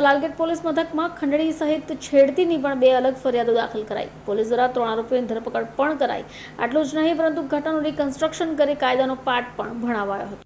Lalgate police મથકમાં ખંડણી સહિત છેડતીની પણ બે અલગ ફરિયાદો દાખલ કરાઈ. પોલીસ દ્વારા ત્રણ આરોપીઓની ધરપકડ પણ કરાઈ. આટલું જ નહીં, પરંતુ ઘટનાનું રિકન્સ્ટ્રક્શન કરી કાયદાનો પાઠ પણ ભણાવાયો હતો.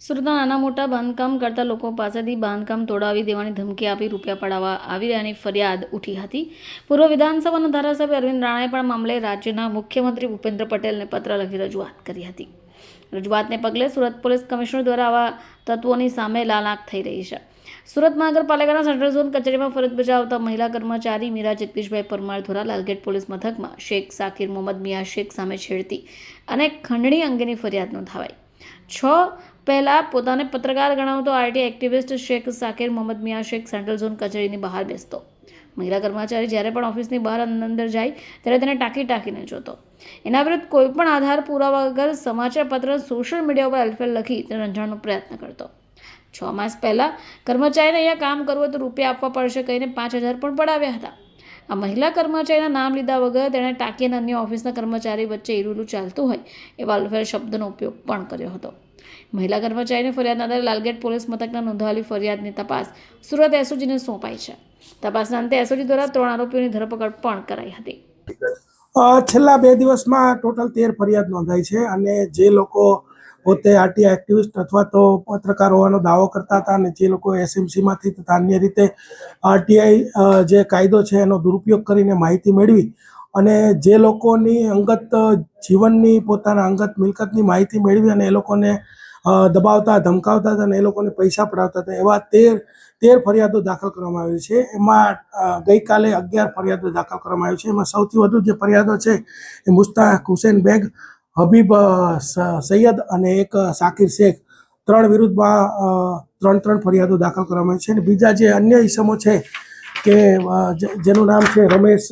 સુરતના નાના મોટા બાંધકામ કરતા લોકો પાસેથી બાંધકામ તોડાવી દેવાની ધમકી આપી રૂપિયા પડાવવા આવી રહ્યાની ફરિયાદ ઉઠી હતી. પૂર્વ વિધાનસભાના ધારાસભ્ય અરવિંદ રાણાએ પણ મામલે રાજ્યના મુખ્યમંત્રી ભૂપેન્દ્ર પટેલને પત્ર લખી રજૂઆત કરી હતી. રજૂઆતને પગલે સુરત પોલીસ કમિશનર દ્વારા આવા તત્વોની સામે લાલાક થઈ રહી છે. સુરત મહાનગરપાલિકાના સેન્ટ્રલ ઝોન કચેરીમાં ફરજ બજાવતા મહિલા કર્મચારી મીરા જગદીશભાઈ પરમાર દ્વારા લાલગેટ પોલીસ મથકમાં શેખ સાકિર મોહમ્મદ મિયા શેખ સામે છેડતી અને ખંડણી અંગેની ફરિયાદ નોંધાવાઈ. છ પહેલાં પોતાને પત્રકાર ગણાવતો RT activist Shaikh Sakir Mohammad Miya Shaikh central zone કચેરીની બહાર બેસતો. મહિલા કર્મચારી જ્યારે પણ ઓફિસની બહાર અંદર જાય, ત્યારે તેને ટાંકી ટાંકીને જોતો. એના વિરુદ્ધ કોઈ પણ આધાર પુરાવા વગર સમાચારપત્ર સોશિયલ મીડિયા ઉપર અલફેલ લખી તેને રંજાણનો પ્રયત્ન કરતો. છ માસ પહેલાં કર્મચારીને અહીંયા કામ કરવું હોય તો રૂપિયા આપવા પડશે કહીને પાંચ હજાર પણ પડાવ્યા હતા. આ મહિલા કર્મચારીના નામ લીધા વગર તેણે ટાંકી અને અન્ય ઓફિસના કર્મચારી વચ્ચે ઈરુલું ચાલતું હોય, એવા અલફેલ શબ્દનો ઉપયોગ પણ કર્યો હતો. મહિલા કર્મચારીની ફરિયાદના આધારે લાલગેટ પોલીસ મથકના નોંધાવેલી ફરિયાદની તપાસ સુરત એસઓજીને સોંપાઈ છે. તપાસના અંતે એસઓજી દ્વારા ત્રણ આરોપીઓની ધરપકડ પણ કરાઈ હતી. છેલ્લા બે દિવસમાં ટોટલ તેર ફરિયાદ નોંધાઈ છે અને જે લોકો પોતે આરટીઆઈ એક્ટિવિસ્ટ અથવા તો પત્રકાર હોવાનો દાવો કરતા હતા અને જે લોકો એસએમસીમાંથી તથા અન્ય રીતે આરટીઆઈ જે કાયદો છે એનો દુરુપયોગ કરીને માહિતી મેળવી અને જે લોકોની અંગત જીવનની પોતાના અંગત મિલકતની માહિતી મેળવી અને એ લોકોને દબાવતા, ધમકાવતા હતા અને એ લોકોને પૈસા પડાવતા હતા. એવા તેર તેર ફરિયાદો દાખલ કરવામાં આવી છે. એમાં ગઈકાલે અગિયાર ફરિયાદો દાખલ કરવામાં આવી છે. એમાં સૌથી વધુ જે ફરિયાદો છે એ મુસ્તાક હુસેન બેગ, હબીબ સૈયદ અને એક સાકિર શેખ ત્રણ વિરુદ્ધમાં ત્રણ ત્રણ ફરિયાદો દાખલ કરવામાં આવી છે. અને બીજા જે અન્ય ઇસમો છે કે જેનું નામ છે રમેશ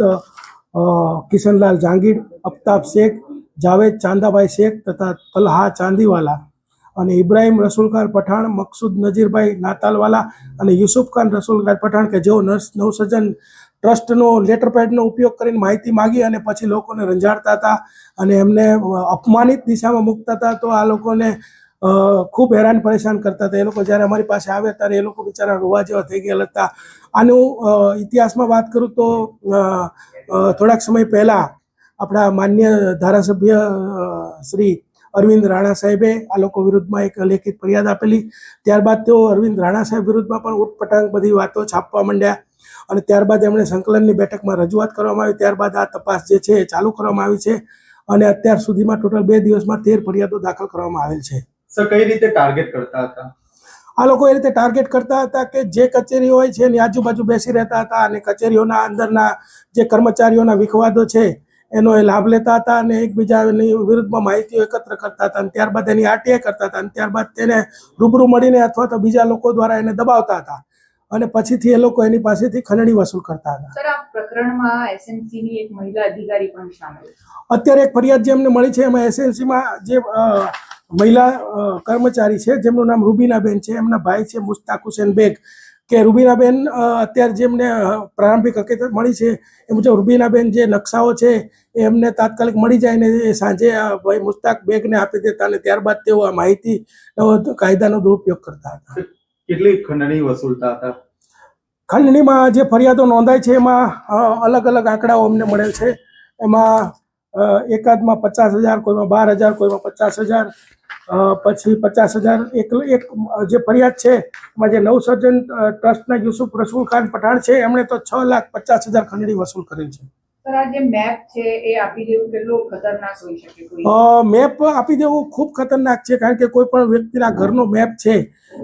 કિશનલાલ જાંગીર અફતાબ શેખ, જાવેદ ચાંદાભાઈ શેખ તથા તલહા ચાંદીવાલા. અને ઇબ્રાહિમ રસુલખાન પઠાણ, મકસૂદ નજીરભાઈ નાતાલવાલા અને યુસુફ ખાન રસુલખાન પઠાણ કે જેઓ નર્સ, નવસર્જન ટ્રસ્ટનો, લેટર પેડનો ઉપયોગ કરીને માહિતી માગી અને પછી લોકોને રંજાડતા હતા અને એમને અપમાનિત દિશામાં મૂકતા હતા, તો આ લોકોને ખૂબ હેરાન પરેશાન કરતા હતા. એ લોકો જ્યારે અમારી પાસે આવે ત્યારે એ લોકો બિચારા રોવા જેવા થઈ ગયેલા હતા. આનું ઇતિહાસમાં વાત કરું તો થોડાક સમય પહેલાં આપણા માન્ય ધારાસભ્ય શ્રી અરવિંદ રાણા સાહેબે આ લોકો વિરુદ્ધમાં એક લેખિત ફરિયાદ આપેલી. ત્યારબાદ તેઓ અરવિંદ રાણા સાહેબ વિરુદ્ધમાં પણ ઉટપટાંગ બધી વાતો છાપવા માંડ્યા અને ત્યારબાદ એમણે સંકલનની બેઠકમાં રજૂઆત કરવામાં આવી. ત્યારબાદ આ તપાસ જે છે એ ચાલુ કરવામાં આવી છે અને અત્યાર સુધીમાં ટોટલ બે દિવસમાં તેર ફરિયાદો દાખલ કરવામાં આવેલ છે. સર કઈ રીતે ટાર્ગેટ કરતા હતા? આ લોકો એ રીતે ટાર્ગેટ કરતા હતા કે જે કચેરી હોય છે એની આજુબાજુ બેસી રહેતા હતા અને કચેરીઓના અંદરના જે કર્મચારીઓના વિખવાદો છે એનો એ લાભ લેતા હતા અને એકબીજાની વિરુદ્ધમાં માહિતીઓ એકત્ર કરતા હતા અને ત્યારબાદ એની આરટીઆઈ કરતા હતા અને ત્યારબાદ તેને રૂબરૂ મળીને અથવા તો બીજા લોકો દ્વારા એને દબાવતા હતા. અને પછીથી એ લોકો એની પાસેથી ખંડણી વસૂલ કરતા હતા. સર આ પ્રકરણમાં એસએમસી ની એક મહિલા અધિકારી પણ સામેલ અત્યારે એક ફરિયાદ જે અમને મળી છે એમાં એસએનસીમાં જે મહિલા કર્મચારી છે જેમનું નામ રૂબીનાબેન છે એમના ભાઈ છે મુસ્તાક હુસેન બેગ. કે રૂબીનાબેન અત્યારે જેમને પ્રારંભિક હકીકત મળી છે એ મુજબ રૂબીનાબેન જે નકશાઓ છે એ એમને તાત્કાલિક મળી જાય ને એ સાંજે ભાઈ મુસ્તાક બેગને આપી દેતા અને ત્યારબાદ તેઓ આ માહિતી કાયદાનો દુરુપયોગ કરતા હતા. કેટલી ખંડણી વસૂલતા હતા? ખંડણીમાં જે ફરિયાદો નોંધાય છે એમાં અલગ અલગ આંકડાઓ અમને મળેલ છે. એમાં એકાદમાં પચાસ હજાર કોઈમાં બાર હજાર કોઈમાં પચાસ હજાર પછી પચાસ હજાર એક એક જે ફરિયાદ છે એમાં જે નવસર્જન ટ્રસ્ટના યુસુફ રસુલ ખાન પઠાણ છે એમણે તો છ લાખ પચાસ હજાર ખંડણી વસૂલ કરેલ છે. જે મેપ છે એ આપી દેવું ખૂબ ખતરનાક છે કારણ કે કોઈ પણ વ્યક્તિના ઘરનો મેપ છે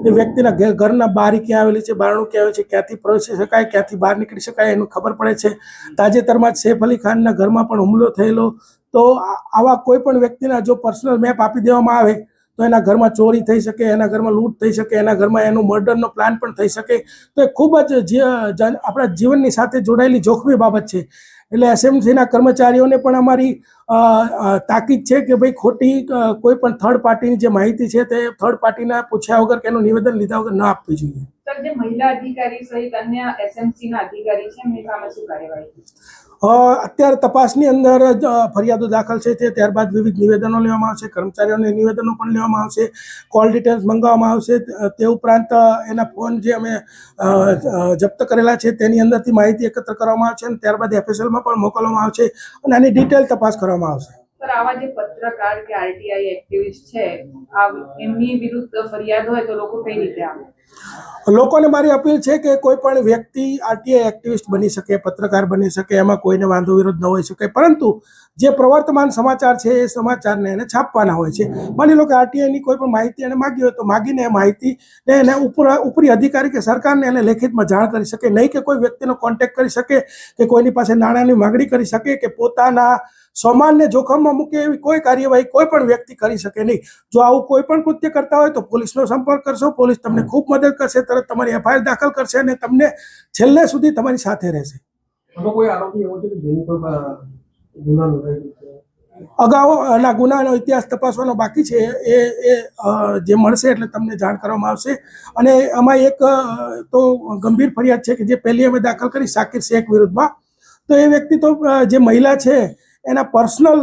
એ વ્યક્તિના ઘરના બારી ક્યાં આવેલી છે બારણું ક્યાં આવે છે ક્યાંથી પ્રવેશી શકાય ક્યાંથી બહાર નીકળી શકાય એનું ખબર પડે છે. તાજેતરમાં જ સૈફ અલી ખાનના ઘરમાં પણ હુમલો થયેલો તો આવા કોઈ પણ વ્યક્તિના જો પર્સનલ મેપ આપી દેવામાં આવે તો એના ઘરમાં ચોરી થઈ શકે, એના ઘરમાં લૂંટ થઈ શકે, એના ઘરમાં એનું મર્ડરનો પ્લાન પણ થઈ શકે. તો એ ખૂબ જ આપણા જીવનની સાથે જોડાયેલી જોખમી બાબત છે. એટલે એસએમસીના કર્મચારીઓને પણ અમારી તાકીદ છે કે ભાઈ ખોટી કોઈ પણ થર્ડ પાર્ટીની જે માહિતી છે તે થર્ડ પાર્ટીના પૂછ્યા વગર કે એનું નિવેદન લીધા વગર ન આપવી જોઈએ. મહિલા અધિકારી સહિત અન્ય એસએમસીના અધિકારી છે અત્યારે તપાસની અંદર ફરિયાદો દાખલ છે તે ત્યારબાદ વિવિધ નિવેદનો લેવામાં આવશે, કર્મચારીઓને નિવેદનો પણ લેવામાં આવશે, કોલ ડિટેલ્સ મંગાવવામાં આવશે, તે ઉપરાંત એના ફોન જે અમે જપ્ત કરેલા છે તેની અંદરથી માહિતી એકત્ર કરવામાં આવશે અને ત્યારબાદ એફએસએલમાં પણ મોકલવામાં આવશે અને આની ડિટેલ તપાસ કરવામાં આવશે. સર, આવા જે પત્રકાર કે આરટીઆઈ એક્ટિવિસ્ટ છે એમની વિરુદ્ધ ફરિયાદ હોય તો લોકો કઈ રીતે આવે? લોકોને મારી અપીલ છે કે કોઈ પણ વ્યક્તિ આરટીઆઈ એક્ટિવિસ્ટ બની શકે, પત્રકાર બની શકે, એમાં કોઈને વાંધો વિરોધ ન હોઈ શકે. પરંતુ જે પ્રવર્તમાન સમાચાર છે, એ સમાચારને એને છાપવાના હોય છે. માની લો કે આરટીઆઈની કોઈ પણ માહિતી એને માગી હોય તો માગીને એ માહિતીને એને ઉપર, ઉપરી અધિકારી કે સરકારને એને લેખિતમાં જાણ કરી શકે. નહીં કે કોઈ વ્યક્તિનો કોન્ટેક્ટ કરી શકે, કે કોઈની પાસે નાણાંની માગણી કરી શકે, કે પોતાના સમાનને જોખમમાં મૂકે એવી કોઈ કાર્યવાહી કોઈ પણ વ્યક્તિ કરી શકે નહીં. જો આવું કોઈ પણ કૃત્ય કરતા હોય તો પોલીસનો સંપર્ક કરશો. પોલીસ તમને ખૂબ મદદ કરશે તરત તમારી એફઆઈઆર દાખલ કરશે અને તમને છેલ્લે સુધી તમારી સાથે રહેશે. અગાઉ ના ગુનાનો ઇતિહાસ તપાસવાનો બાકી છે. એ એ જે મળશે એટલે તમને જાણ કરવામાં આવશે. અને આમાં એક તો ગંભીર ફરિયાદ છે કે જે પહેલી અમે દાખલ કરી સાકિર શેખ વિરુદ્ધમાં. તો એ વ્યક્તિ તો જે મહિલા છે એના પર્સનલ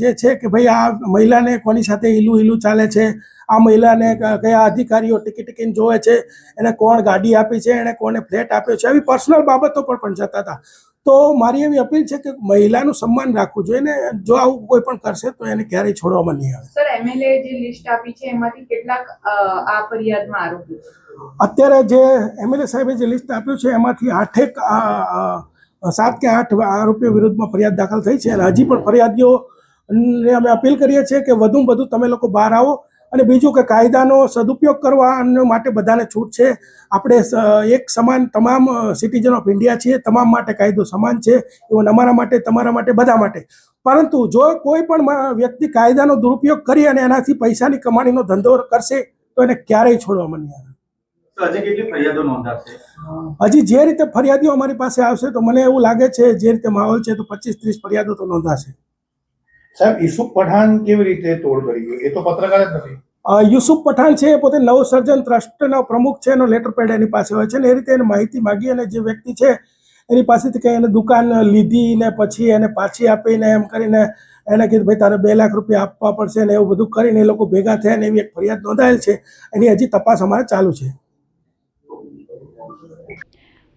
જે છે કે ભાઈ આ મહિલાને કોની સાથે હીલું હીલું ચાલે છે આ મહિલાને કયા અધિકારીઓ ટિકિટ ટિકિન જોવે છે એને કોણ ગાડી આપી છે એને કોને ફ્લેટ આપ્યો છે આવી પર્સનલ બાબતો પર પણ જતા હતા. તો મારી એવી અપીલ છે કે મહિલાનું સન્માન રાખવું જોઈએ ને જો આવું કોઈ પણ કરશે તો એને ક્યારેય છોડવામાં નહીં આવે. સર એમએલએ જે લિસ્ટ આપી છે એમાંથી કેટલાક આ ફરિયાદમાં આરોપી અત્યારે જે એમએલએ સાહેબે જે લિસ્ટ આપ્યું છે એમાંથી આઠેક સાત કે આઠ આરોપીઓ વિરુદ્ધમાં ફરિયાદ દાખલ થઈ છે. અને હજી પણ ફરિયાદીઓ ને અમે અપીલ કરીએ છીએ કે વધુમાં વધુ તમે લોકો બહાર આવો અને બીજું કે કાયદાનો સદુપયોગ કરવા માટે બધાને છૂટ છે. આપણે એક સમાન તમામ સિટીઝન ઓફ ઇન્ડિયા છીએ. તમામ માટે કાયદો સમાન છે. એવું અમારા માટે, તમારા માટે, બધા માટે. પરંતુ જો કોઈ પણ વ્યક્તિ કાયદાનો દુરુપયોગ કરી અને એનાથી પૈસાની કમાણીનો ધંધો કરશે, તો એને ક્યારેય છોડવામાં નહીં આવે. હજી કેટલી ફરિયાદો નોંધાશે? હજી જે રીતે ફરિયાદીઓ અમારી પાસે આવશે તો મને એવું લાગે છે જે રીતે માહોલ છે તો પચીસ ત્રીસ ફરિયાદો તો નોંધાશે. સાહેબ યુસુફ પઠાણ કેવી રીતે તોડ કરી? એ તો પત્રકાર જ નથી. યુસુફ પઠાણ છે એ પોતે નવસર્જન ટ્રસ્ટના પ્રમુખ છે એનો લેટર પેડ એની પાસે હોય છે ને એ રીતે એને માહિતી માગી અને જે વ્યક્તિ છે એની પાસેથી કંઈ એને દુકાન લીધી ને પછી એને પાછી આપીને એમ કરીને એને કીધું ભાઈ તારે બે લાખ રૂપિયા આપવા પડશે ને એવું બધું કરીને એ લોકો ભેગા થયા ને એવી એક ફરિયાદ નોંધાયેલ છે. એની હજી તપાસ અમારે ચાલુ છે.